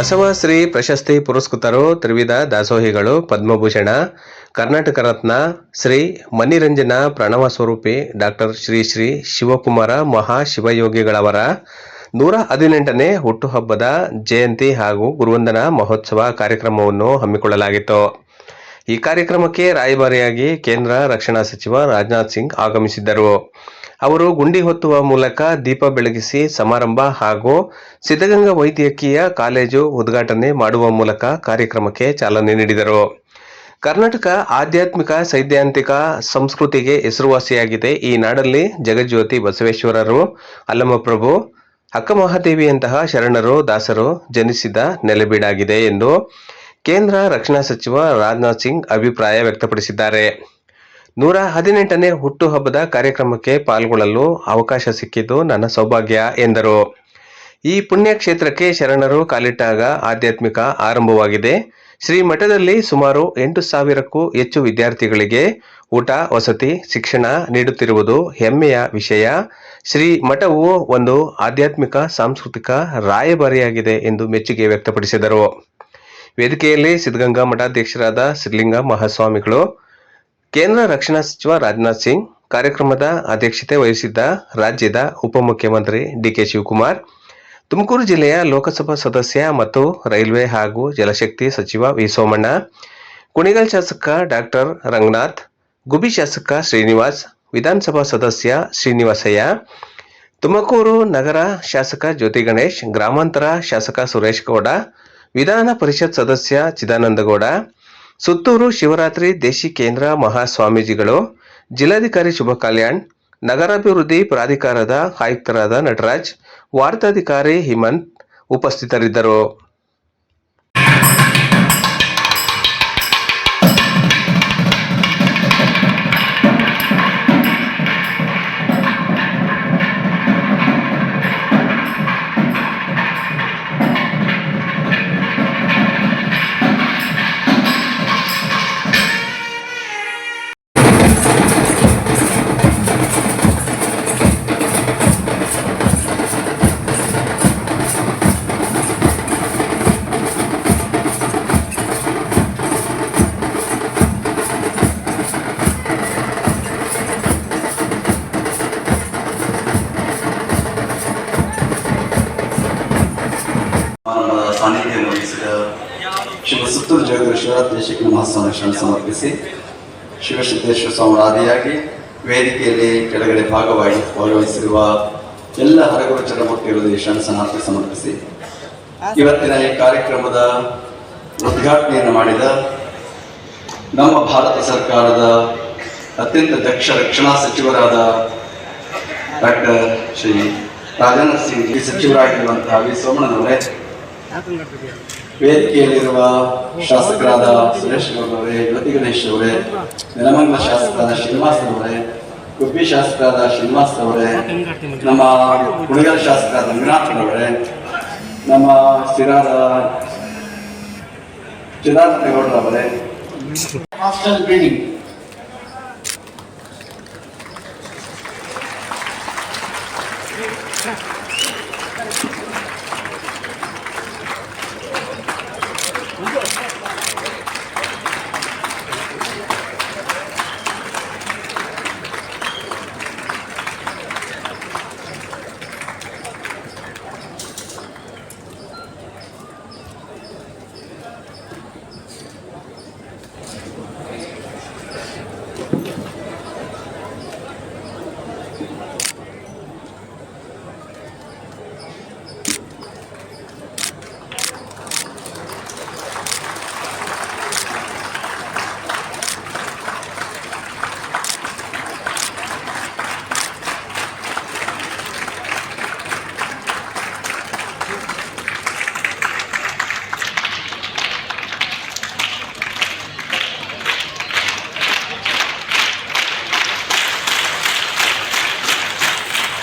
ಬಸವಶ್ರೀ ಪ್ರಶಸ್ತಿ ಪುರಸ್ಕೃತರು ತ್ರಿವಿಧ ದಾಸೋಹಿಗಳು ಪದ್ಮಭೂಷಣ, ಕರ್ನಾಟಕ ರತ್ನ ಶ್ರೀ ಮಣಿರಂಜನ ಪ್ರಣವ ಸ್ವರೂಪಿ ಡಾಕ್ಟರ್ ಶ್ರೀ ಶ್ರೀ ಶಿವಕುಮಾರ ಮಹಾಶಿವಯೋಗಿಗಳವರ ನೂರ ಹದಿನೆಂಟನೇ ಹುಟ್ಟುಹಬ್ಬದ ಜಯಂತಿ ಹಾಗೂ ಗುರುವಂದನ ಮಹೋತ್ಸವ ಕಾರ್ಯಕ್ರಮವನ್ನು ಹಮ್ಮಿಕೊಳ್ಳಲಾಗಿತ್ತು. ಈ ಕಾರ್ಯಕ್ರಮಕ್ಕೆ ರಾಯಭಾರಿಯಾಗಿ ಕೇಂದ್ರ ರಕ್ಷಣಾ ಸಚಿವ ರಾಜನಾಥ್ ಸಿಂಗ್ ಆಗಮಿಸಿದ್ದರು. ಅವರು ಗುಂಡಿ ಹೊತ್ತುವ ಮೂಲಕ ದೀಪ ಬೆಳಗಿಸಿ ಸಮಾರಂಭ ಹಾಗೂ ಸಿದ್ಧಗಂಗಾ ವೈದ್ಯಕೀಯ ಕಾಲೇಜು ಉದ್ಘಾಟನೆ ಮಾಡುವ ಮೂಲಕ ಕಾರ್ಯಕ್ರಮಕ್ಕೆ ಚಾಲನೆ ನೀಡಿದರು. ಕರ್ನಾಟಕ ಆಧ್ಯಾತ್ಮಿಕ ಸೈದ್ಧಾಂತಿಕ ಸಂಸ್ಕೃತಿಗೆ ಹೆಸರುವಾಸಿಯಾಗಿದೆ ಈ ನಾಡಲ್ಲಿ ಜಗಜ್ಯೋತಿ ಬಸವೇಶ್ವರರು, ಅಲ್ಲಮಪ್ರಭು ಅಕ್ಕಮಹಾದೇವಿಯಂತಹ ಶರಣರು, ದಾಸರು ಜನಿಸಿದ ನೆಲೆಬೀಡಾಗಿದೆ ಎಂದು ಕೇಂದ್ರ ರಕ್ಷಣಾ ಸಚಿವ ರಾಜನಾಥ್ ಸಿಂಗ್ ಅಭಿಪ್ರಾಯ ವ್ಯಕ್ತಪಡಿಸಿದ್ದಾರೆ. ನೂರ ಹದಿನೆಂಟನೇ ಹುಟ್ಟುಹಬ್ಬದ ಕಾರ್ಯಕ್ರಮಕ್ಕೆ ಪಾಲ್ಗೊಳ್ಳಲು ಅವಕಾಶ ಸಿಕ್ಕಿದ್ದು ನನ್ನ ಸೌಭಾಗ್ಯ, ಎಂದರು. ಈ ಪುಣ್ಯ ಕ್ಷೇತ್ರಕ್ಕೆ ಶರಣರು ಕಾಲಿಟ್ಟಾಗ ಆಧ್ಯಾತ್ಮಿಕ ಆರಂಭವಾಗಿದೆ. ಶ್ರೀ ಮಠದಲ್ಲಿ ಸುಮಾರು ಎಂಟು ಸಾವಿರಕ್ಕೂ ಹೆಚ್ಚು ವಿದ್ಯಾರ್ಥಿಗಳಿಗೆ ಊಟ, ವಸತಿ, ಶಿಕ್ಷಣ ನೀಡುತ್ತಿರುವುದು ಹೆಮ್ಮೆಯ ವಿಷಯ. ಶ್ರೀ ಮಠವು ಒಂದು ಆಧ್ಯಾತ್ಮಿಕ, ಸಾಂಸ್ಕೃತಿಕ ರಾಯಭಾರಿಯಾಗಿದೆ ಎಂದು ಮೆಚ್ಚುಗೆ ವ್ಯಕ್ತಪಡಿಸಿದರು. ವೇದಿಕೆಯಲ್ಲಿ ಸಿದ್ಧಗಂಗಾ ಮಠಾಧ್ಯಕ್ಷರಾದ ಸಿದ್ಧಲಿಂಗ ಮಹಾಸ್ವಾಮಿಗಳು ಕೇಂದ್ರ ರಕ್ಷಣಾ ಸಚಿವ ರಾಜನಾಥ್ ಸಿಂಗ್ ಕಾರ್ಯಕ್ರಮದ ಅಧ್ಯಕ್ಷತೆ ವಹಿಸಿದ್ದ ರಾಜ್ಯದ ಉಪಮುಖ್ಯಮಂತ್ರಿ ಡಿಕೆ ಶಿವಕುಮಾರ್, ತುಮಕೂರು ಜಿಲ್ಲೆಯ ಲೋಕಸಭಾ ಸದಸ್ಯ ಮತ್ತು ರೈಲ್ವೆ ಹಾಗೂ ಜಲಶಕ್ತಿ ಸಚಿವ ವಿ ಸೋಮಣ್ಣ, ಕುಣಿಗಲ್ ಶಾಸಕ ಡಾಕ್ಟರ್ ರಂಗನಾಥ್ ಗುಬಿ ಶಾಸಕ ಶ್ರೀನಿವಾಸ್, ವಿಧಾನಸಭಾ ಸದಸ್ಯ ಶ್ರೀನಿವಾಸಯ್ಯ, ತುಮಕೂರು ನಗರ ಶಾಸಕ ಜ್ಯೋತಿ ಗಣೇಶ್, ಗ್ರಾಮಾಂತರ ಶಾಸಕ ಸುರೇಶ್ ಗೌಡ, ವಿಧಾನ ಪರಿಷತ್ ಸದಸ್ಯ ಚಿದಾನಂದಗೌಡ ಸುತ್ತೂರು ಶಿವರಾತ್ರಿ ದೇಶಿ ಕೇಂದ್ರ ಮಹಾಸ್ವಾಮೀಜಿಗಳು, ಜಿಲ್ಲಾಧಿಕಾರಿ ಶುಭ ಕಲ್ಯಾಣ್, ನಗರಾಭಿವೃದ್ಧಿ ಪ್ರಾಧಿಕಾರದ ಆಯುಕ್ತರಾದ ನಟರಾಜ್, ವಾರ್ತಾಧಿಕಾರಿ ಹಿಮಂತ್ ಉಪಸ್ಥಿತರಿದ್ದರು. ದೇಶಕ್ಕೆ ಮಹಾಸಂರಕ್ಷಣೆ ಸಮರ್ಪಿಸಿ ಶಿವಸಿದ್ದೇಶ್ವರ ಸ್ವಾಮಿ ಆದಿಯಾಗಿ ವೇದಿಕೆಯಲ್ಲಿ ಕೆಳಗಡೆ ಭಾಗವಾಗಿ ಭಾಗವಹಿಸಿರುವ ಎಲ್ಲ ಹರಗುರು ಚರಮೂರ್ತಿಗಳು ಶರಣ ಸಮರ್ಪಿ ಸಮರ್ಪಿಸಿ. ಇವತ್ತಿನ ಈ ಕಾರ್ಯಕ್ರಮದ ಉದ್ಘಾಟನೆಯನ್ನು ಮಾಡಿದ ನಮ್ಮ ಭಾರತ ಸರ್ಕಾರದ ಅತ್ಯಂತ ದಕ್ಷ ರಕ್ಷಣಾ ಸಚಿವರಾದ ಡಾಕ್ಟರ್ ಶ್ರೀ ರಾಜನಾಥ್ ಸಿಂಗ್ ಸಚಿವರಾಗಿರುವಂತಹ ವಿ ಸೋಮಣ್ಣನವರೇ. ವೇದಿಕೆಯಲ್ಲಿರುವ ಶಾಸಕರಾದ ಸುರೇಶ್ ಗೌಡವರೇ ಜ್ಯೋತಿ ಗಣೇಶ್ ಅವರೇ, ನೆಲಮಂಗಲ ಶಾಸಕರಾದ ಶ್ರೀನಿವಾಸ್ ಅವರೇ ಗುಬ್ಬಿ ಶಾಸಕರಾದ ಶ್ರೀನಿವಾಸ್ ಅವರೇ, ನಮ್ಮ ಹುಡುಗರ ಶಾಸಕರಾದ ರಂಗನಾಥನ್ ಅವರೇ, ನಮ್ಮ ಸ್ಥಿರಾದ ಚಿದಾನಂದ ಗೌಡ್ರ ಅವರೇ. ಹಾಸ್ಟೆಲ್ ಬಿಲ್ಡಿಂಗ್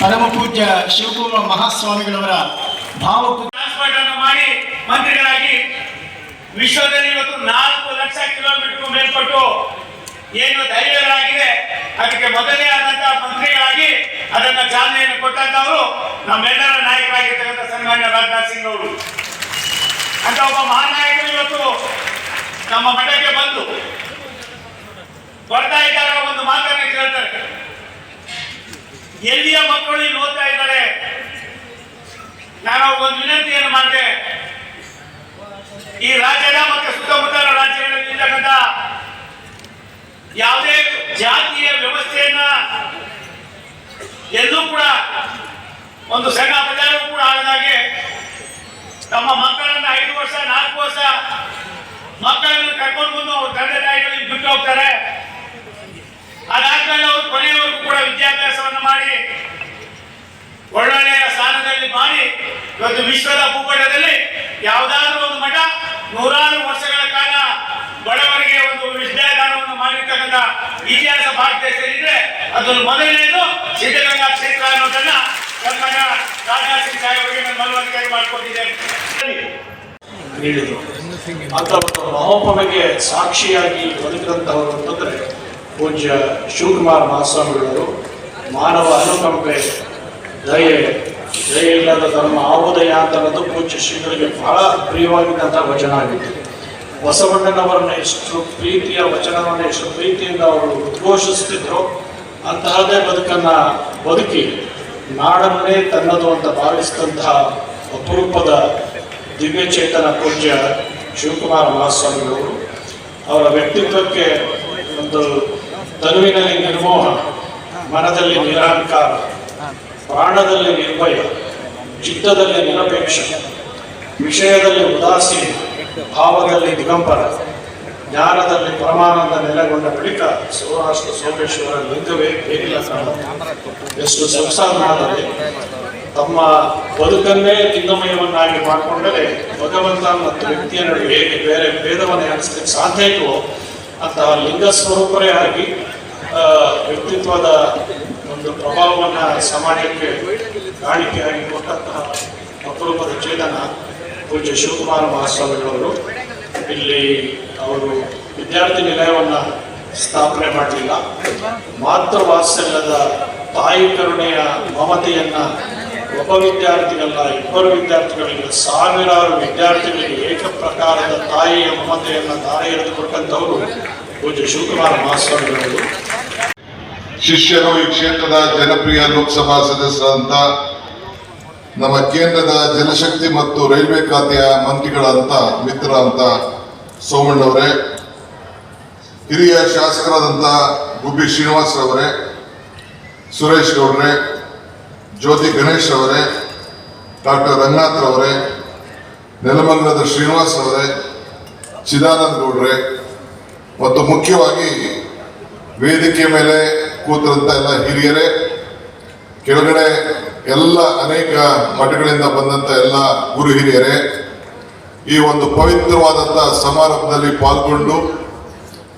ಪರಮ ಪೂಜ್ಯ ಶಿವಕುಮಾರ ಮಹಾಸ್ವಾಮಿಗಳವರ ಭಾವ ಟ್ರಾನ್ಸ್ಪೋರ್ಟ್ ಅನ್ನು ಮಾಡಿ ಮಂತ್ರಿಗಳಾಗಿ ವಿಶ್ವದಲ್ಲಿ ಇವತ್ತು ನಾಲ್ಕು ಲಕ್ಷ ಕಿಲೋಮೀಟರ್ ಮೇಲ್ಪಟ್ಟು ಏನು ಧೈರ್ಯಗಳಾಗಿದೆ, ಅದಕ್ಕೆ ಮೊದಲೇ ಆದಂತಹ ಮಂತ್ರಿಗಳಾಗಿ ಅದನ್ನ ಚಾಲನೆಯನ್ನು ಕೊಟ್ಟಂತವರು ನಮ್ಮೆಲ್ಲರ ನಾಯಕರಾಗಿರ್ತಕ್ಕಂಥ ಸನ್ಮಾನ್ಯ ರಾಜನಾಥ್ ಸಿಂಗ್ ಅವರು. ಅಂತ ಒಬ್ಬ ಮಹಾನಾಯಕರು ಇವತ್ತು ನಮ್ಮ ಮಠಕ್ಕೆ ಬಂದು ಬರ್ತಾ ಇದ್ದಾಗ ಒಂದು ಮಾತನ್ನು ಕೇಳ್ತಾರೆ. ಎಲ್ಲಿಯ ಮಕ್ಕಳು ಇಲ್ಲಿ ಓದ್ತಾ ಇದ್ದಾರೆ? ನಾನು ಒಂದು ವಿನಂತಿಯನ್ನು ಮಾಡಿದೆ ಈ ರಾಜ್ಯದ ಮತ್ತು ಸುತ್ತಮುತ್ತಲ ರಾಜ್ಯಗಳಲ್ಲಿ ಇರ್ತಕ್ಕಂಥ ಯಾವುದೇ ಜಾತಿಯ ವ್ಯವಸ್ಥೆಯನ್ನ ಎಲ್ಲೂ ಕೂಡ ಒಂದು ಸಣ್ಣ ಪ್ರಚಾರವೂ ಕೂಡ ಆಗದಾಗೆ ತಮ್ಮ ಮಕ್ಕಳನ್ನ ಐದು ವರ್ಷ, ನಾಲ್ಕು ವರ್ಷ ಮಕ್ಕಳನ್ನು ಕರ್ಕೊಂಡು ಬಂದು ಅವ್ರ ತಂದೆ ತಾಯಿಗಳಿಗೆ ಬಿಟ್ಟು ಹೋಗ್ತಾರೆ. ಅದಾದ್ಮೇಲೆ ಅವರು ಕೊನೆಯವರೆಗೂ ಕೂಡ ವಿದ್ಯಾಭ್ಯಾಸವನ್ನು ಮಾಡಿ ಒಳ್ಳೊಳ್ಳೆಯ ಸ್ಥಾನದಲ್ಲಿ ಮಾಡಿ ಇವತ್ತು ವಿಶ್ವದ ಭೂಪಟದಲ್ಲಿ ಯಾವುದಾದ್ರೂ ಒಂದು ಮಠ ನೂರಾರು ವರ್ಷಗಳ ಕಾಲ ಬಡವರಿಗೆ ಒಂದು ವಿದ್ಯಾದಾನವನ್ನು ಮಾಡಿರ್ತಕ್ಕಂಥ ಇತಿಹಾಸ ಭಾರತ ಸೇರಿದ್ರೆ ಅದನ್ನು ಮೊದಲನೇದು ಸಿದ್ಧಗಂಗಾ ಕ್ಷೇತ್ರ ಅನ್ನೋದನ್ನ ಸನ್ಮಾನ ರಾಜನಾಥ್ ಸಿಂಗ್ ಸಾಹೇಬರಿಗೆ ನಾನು ಮನವರಿಕೆ ಮಾಡಿಕೊಟ್ಟಿದ್ದೇನೆ. ನೀಡಿದರು ಅಂತ ಸಾಕ್ಷಿಯಾಗಿ ಬದುಕಿದಂತಹವರು ಅಂತಂದ್ರೆ ಪೂಜ್ಯ ಶಿವಕುಮಾರ್ ಮಹಾಸ್ವಾಮಿಗಳವರು ಮಾನವ ಅನುಕಂಪೆ, ದಯೆ, ದಯ ಇಲ್ಲದ ಧರ್ಮ ಆವುದಯ ಅಂತ ಅನ್ನೋದು ಪೂಜ್ಯ ಶ್ರೀಗಳಿಗೆ ಬಹಳ ಪ್ರಿಯವಾಗಿದ್ದಂಥ ವಚನ ಆಗಿತ್ತು. ಬಸವಣ್ಣನವರನ್ನ ಎಷ್ಟು ಪ್ರೀತಿಯ ವಚನವನ್ನು ಎಷ್ಟು ಪ್ರೀತಿಯಿಂದ ಅವರು ಉದ್ಘೋಷಿಸ್ತಿದ್ರು ಅಂತಹದೇ ಬದುಕನ್ನ ಬದುಕಿ ನಾಡನ್ನೇ ತನ್ನದು ಅಂತ ಭಾವಿಸಿದಂತಹ ಅಪರೂಪದ ದಿವ್ಯ ಚೇತನ ಪೂಜ್ಯ ಶಿವಕುಮಾರ ಮಹಾಸ್ವಾಮಿಗಳವರು ಅವರ ವ್ಯಕ್ತಿತ್ವಕ್ಕೆ ಒಂದು ತನುವಿನಲ್ಲಿ ನಿರ್ಮೋಹ, ಮನದಲ್ಲಿ ನಿರಾಂಕಾರ ಪ್ರಾಣದಲ್ಲಿ ನಿರ್ಭಯ, ಚಿತ್ತದಲ್ಲಿ ನಿರಪೇಕ್ಷ, ವಿಷಯದಲ್ಲಿ ಉದಾಸೀನ ಭಾವದಲ್ಲಿ ದಿಗಂಬರ, ಜ್ಞಾನದಲ್ಲಿ ಪರಮಾನಂದ ನೆಲೆಗೊಂಡ ಬಳಿಕ ಸೌರಾಷ್ಟ್ರ ಸೋಮೇಶ್ವರ ಲಿಂಗವೇ ಬೇರಿಲ್ಲ ಎಷ್ಟು ಎಷ್ಟು ಮಾಡಿದರೆ ತಮ್ಮ ಬದುಕನ್ನೇ ಲಿಂಗಮಯವನ್ನಾಗಿ ಮಾಡಿಕೊಂಡರೆ ಭಗವಂತ ಮತ್ತು ವ್ಯಕ್ತಿಯ ನಡುವೆ ಹೇಗೆ ಬೇರೆ ಭೇದವನ್ನು ಅನಿಸ್ಲಿಕ್ಕೆ ಸಾಧ್ಯ ಇಲ್ವೋ? ಅಂತಹ ಲಿಂಗ ಸ್ವರೂಪರೇ ಆಗಿ ವ್ಯಕ್ತಿತ್ವದ ಒಂದು ಪ್ರಭಾವವನ್ನು ಸಮಾಜಕ್ಕೆ ಕಾಣಿಕೆಯಾಗಿ ಕೊಟ್ಟಂತಹ ಅಪರೂಪದ ಚೇತನ ಪೂಜ್ಯ ಶಿವಕುಮಾರ ಮಹಾಸ್ವಾಮಿಗಳವರು. ಇಲ್ಲಿ ಅವರು ವಿದ್ಯಾರ್ಥಿ ನಿಲಯವನ್ನು ಸ್ಥಾಪನೆ ಮಾಡಲಿಲ್ಲ. ಮಾತೃ ವಾತ್ಸಲ್ಯದ ತಾಯಿ ಕರುಣೆಯ ಮಮತೆಯನ್ನ ಒಬ್ಬ ವಿದ್ಯಾರ್ಥಿಗಳಲ್ಲ ಇಬ್ಬರು ವಿದ್ಯಾರ್ಥಿಗಳಿಗೆ ಸಾವಿರಾರು ವಿದ್ಯಾರ್ಥಿಗಳಿಗೆ ಏಕ ಪ್ರಕಾರದ ತಾಯಿಯ ಮಮತೆಯನ್ನ ದಾರಿ ಎರೆದುಕೊಟ್ಟಂತವರು ಪೂಜ್ಯ ಶಿವಕುಮಾರ ಮಹಾಸ್ವಾಮಿಗಳವರು. ಶಿಷ್ಯರು ಈ ಕ್ಷೇತ್ರದ ಜನಪ್ರಿಯ ಲೋಕಸಭಾ ಸದಸ್ಯರಂತ ನಮ್ಮ ಕೇಂದ್ರದ ಜನಶಕ್ತಿ ಮತ್ತು ರೈಲ್ವೆ ಖಾತೆಯ ಮಂತ್ರಿಗಳಂತ ಮಿತ್ರ ಅಂತ ಸೋಮಣ್ಣವರೇ, ಹಿರಿಯ ಶಾಸಕರಾದಂತ ಗುಬ್ಬಿ ಶ್ರೀನಿವಾಸ್ ಅವರೇ ಸುರೇಶ್ ಗೌಡ್ರೆ, ಜ್ಯೋತಿ ಗಣೇಶ್ ಅವರೇ ಡಾಕ್ಟರ್ ರಂಗನಾಥ್ ಅವರೇ ನೆಲಮಂಗಲದ ಶ್ರೀನಿವಾಸ್ ಅವರೇ ಚಿದಾನಂದ ಗೌಡ್ರೆ, ಮತ್ತು ಮುಖ್ಯವಾಗಿ ವೇದಿಕೆ ಮೇಲೆ ಕೂತರಂತ ಎಲ್ಲ ಹಿರಿಯರೇ, ಕೆಳಗಡೆ ಎಲ್ಲ ಅನೇಕ ಮಠಗಳಿಂದ ಬಂದಂತ ಎಲ್ಲ ಗುರು ಹಿರಿಯರೇ, ಈ ಒಂದು ಪವಿತ್ರವಾದಂತ ಸಮಾರಂಭದಲ್ಲಿ ಪಾಲ್ಗೊಂಡು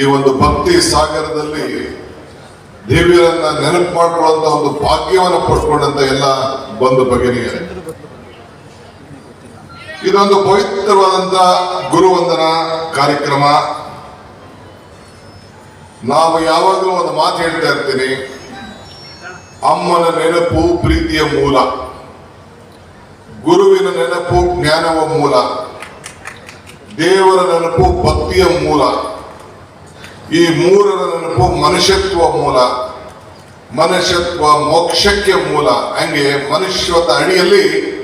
ಈ ಒಂದು ಭಕ್ತಿ ಸಾಗರದಲ್ಲಿ ದೇವಿಯರನ್ನ ನೆನಪು ಮಾಡಿಕೊಳ್ಳುವಂತ ಒಂದು ಭಾಗ್ಯವನ್ನು ಪಡ್ಕೊಂಡಂತ ಎಲ್ಲ ಬಂಧು ಭಗಿನಿಯರೇ. ಇದೊಂದು ಪವಿತ್ರವಾದಂತ ಗುರುವಂದನ ಕಾರ್ಯಕ್ರಮ. ನಾವು ಯಾವಾಗಲೂ ಒಂದು ಮಾತು ಹೇಳ್ತಾ ಇರ್ತೀನಿ. ಅಮ್ಮನ ನೆನಪು ಪ್ರೀತಿಯ ಮೂಲ. ಗುರುವಿನ ನೆನಪು ಜ್ಞಾನವ ಮೂಲ. ದೇವರ ನೆನಪು ಭಕ್ತಿಯ ಮೂಲ. ಈ ಮೂರರ ನೆನಪು ಮನುಷ್ಯತ್ವ ಮೂಲ. ಮನುಷ್ಯತ್ವ ಮೋಕ್ಷಕ್ಕೆ ಮೂಲ. ಹಂಗೆ ಮನುಷ್ಯತ್ವದ ಅಡಿಯಲ್ಲಿ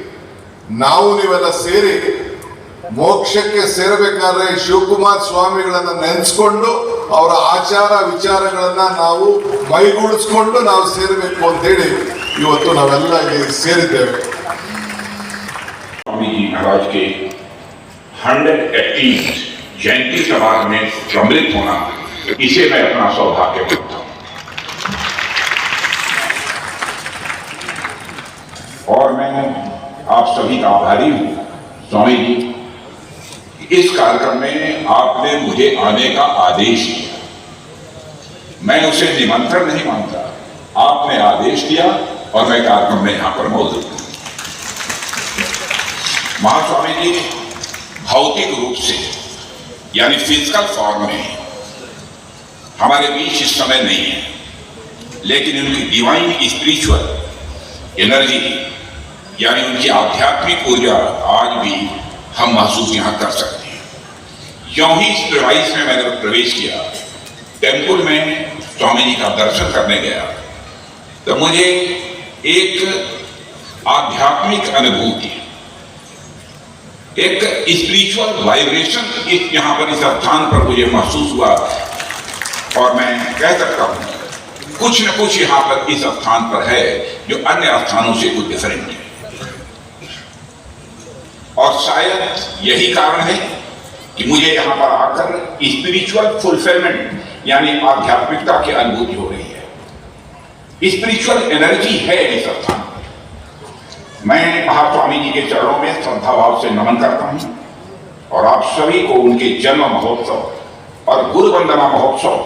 ನಾವು ನೀವೆಲ್ಲ ಸೇರಿ ಮೋಕ್ಷಕ್ಕೆ ಸೇರಬೇಕಾದ್ರೆ ಶಿವಕುಮಾರ್ ಸ್ವಾಮಿಗಳನ್ನ ನೆನೆಸ್ಕೊಂಡು ಅವರ ಆಚಾರ ವಿಚಾರಗಳನ್ನ ನಾವು ಮೈಗೂಡಿಸ್ಕೊಂಡು ನಾವು ಸೇರಬೇಕು ಅಂತೇಳಿ ಇವತ್ತು ನಾವೆಲ್ಲ ಇಲ್ಲಿ ಸೇರಿದ್ದೇವೆ स्वामी जी महाराज के हंड्रेड एटीन जयंती समारोह में सम्मिलित होना इसे मैं अपना सौभाग्य मानता हूं और मैं आप सभी का आभारी हूं स्वामी जी इस कार्यक्रम में आपने मुझे आने का आदेश दिया। मैं उसे निमंत्रण नहीं मानता आपने आदेश दिया और मैं कार्यक्रम में यहाँ पर मौजूद हूँ। महास्वामी जी, भौतिक रूप से, यानी फ़िज़िकल फॉर्म में, हमारे बीच इस समय नहीं है। लेकिन उनकी डिवाइन स्पिरिचुअल एनर्जी यानी उनकी आध्यात्मिक ऊर्जा आज भी हम महसूस यहाँ कर सकते हैं। यों ही इस डिवाइस में मैंने प्रवेश किया, टेंपल में स्वामी जी का दर्शन करने गया तो मुझे एक आध्यात्मिक अनुभूति एक स्पिरिचुअल वाइब्रेशन इस यहाँ पर, इस स्थान पर मुझे महसूस हुआ और मैं कह सकता हूँ, कुछ न कुछ यहाँ पर इस स्थान पर है जो अन्य स्थानों से कुछ डिफरेंट है। और शायद यही कारण है कि मुझे यहाँ पर आकर स्पिरिचुअल फुलफिलमेंट यानी आध्यात्मिकता की अनुभूति हो रही है। स्पिरिचुअल एनर्जी है इस स्थान पर मैं महास्वामी जी के चरणों में श्रद्धा भाव से नमन करता हूँ और आप सभी को उनके जन्म महोत्सव और गुरु वंदना महोत्सव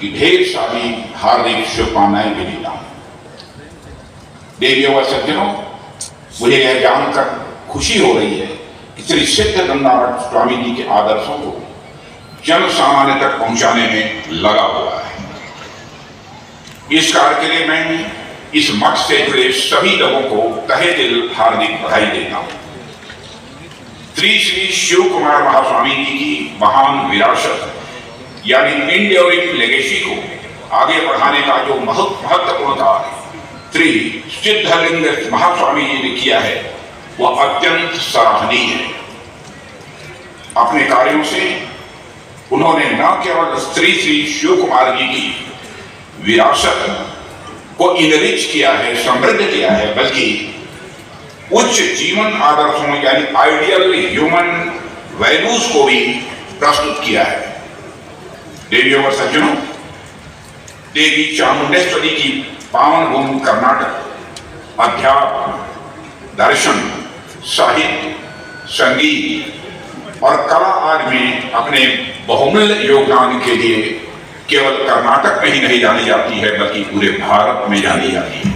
की ढेर सारी हार्दिक शुभकामनाएँ भी देता हूँ। देवियों व सज्जनों, मुझे यह जानकर खुशी हो रही है कि श्री सिद्ध गंगावट स्वामी जी के आदर्शों को जन सामान्य तक पहुँचाने में लगा हुआ है। इस कार्य के लिए मैं इस मठ से जुड़े सभी लोगों को तहे दिल हार्दिक बधाई देता हूँ। श्री श्री शिव कुमार महास्वामी जी की महान विरासत, यानी इंडियोरिक लेगेसी को आगे बढ़ाने का जो महत्वपूर्ण कार्य श्री सिद्धलिंग महास्वामी जी ने किया है वह अत्यंत सराहनीय है। अपने कार्यों से उन्होंने न केवल स्त्री श्री शिव कुमार जी की विरासत को इनरिच किया है, समृद्ध किया है, बल्कि उच्च जीवन आदर्शों, यानी आइडियल ह्यूमन वैल्यूज़ को भी प्रस्तुत किया है। देवियों और सज्जनों, देवी चामुंडेश्वरी की पावन भूमि कर्नाटक, अध्यात्म, दर्शन साहित्य, संगीत और कला आदि में अपने बहुमूल्य योगदान के लिए केवल कर्नाटक में ही नहीं जानी जाती है, बल्कि पूरे भारत में जानी जाती है।